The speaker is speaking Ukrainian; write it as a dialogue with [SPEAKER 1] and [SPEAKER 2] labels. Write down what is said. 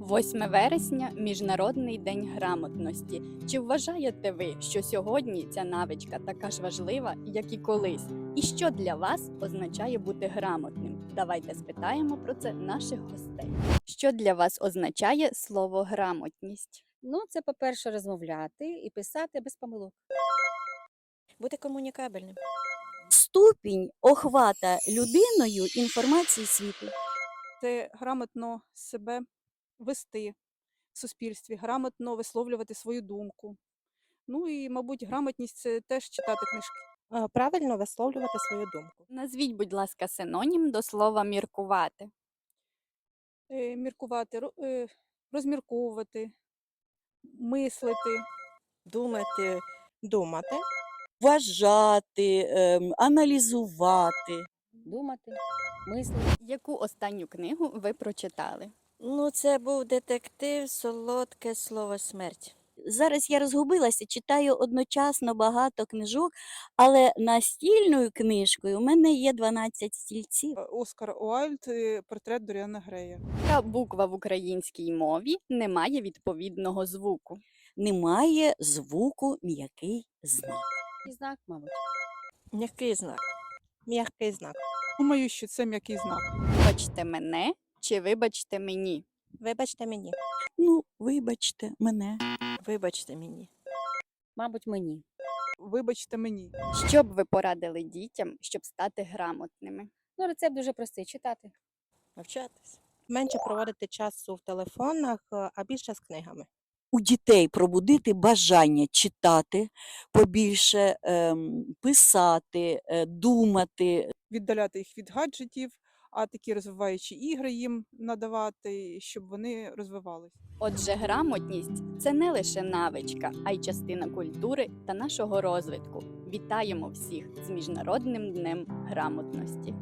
[SPEAKER 1] 8 вересня Міжнародний день грамотності. Чи вважаєте ви, що сьогодні ця навичка така ж важлива, як і колись? І що для вас означає бути грамотним? Давайте спитаємо про це наших гостей. Що для вас означає слово грамотність?
[SPEAKER 2] Ну, це, по-перше, розмовляти і писати без помилок.
[SPEAKER 3] Бути комунікабельним.
[SPEAKER 4] ступінь охвата людиною інформації світу.
[SPEAKER 5] це грамотно себе вести в суспільстві, грамотно висловлювати свою думку. Ну і, мабуть, грамотність це теж читати книжки.
[SPEAKER 3] Е, Правильно висловлювати свою думку.
[SPEAKER 1] Назвіть, будь ласка, синонім до слова міркувати.
[SPEAKER 5] Е, Міркувати, ро- е, розмірковувати, мислити.
[SPEAKER 3] Думати, думати.
[SPEAKER 4] Вважати, ем, аналізувати.
[SPEAKER 2] Думати, мислити.
[SPEAKER 1] Яку останню книгу ви прочитали?
[SPEAKER 3] Ну, це був детектив, солодке слово смерть.
[SPEAKER 4] Зараз я розгубилася, читаю одночасно багато книжок, але настільною книжкою у мене є 12 стільців.
[SPEAKER 5] Е, Оскар Уайльд, портрет Доріана Грея.
[SPEAKER 1] Яка буква в українській мові не має відповідного звуку?
[SPEAKER 4] Немає звуку м'який знак.
[SPEAKER 2] Знак, мабуть.
[SPEAKER 3] М'який знак. М'який знак.
[SPEAKER 5] Думаю, що це м'який знак.
[SPEAKER 1] Вибачте мене чи вибачте мені?
[SPEAKER 3] Вибачте мені.
[SPEAKER 4] Ну, вибачте мене.
[SPEAKER 3] Вибачте мені.
[SPEAKER 2] Мабуть, мені.
[SPEAKER 5] Вибачте мені.
[SPEAKER 1] Що б ви порадили дітям, щоб стати грамотними?
[SPEAKER 2] Ну, рецепт дуже простий читати.
[SPEAKER 3] Навчатись. Менше проводити часу в телефонах, е, а більше з книгами.
[SPEAKER 4] У дітей пробудити бажання читати, побільше ем, писати, е, думати,
[SPEAKER 5] Віддаляти їх від гаджетів, а такі розвиваючі ігри їм надавати, щоб вони розвивались.
[SPEAKER 1] Отже, грамотність це не лише навичка, а й частина культури та нашого розвитку. Вітаємо всіх з Міжнародним днем грамотності!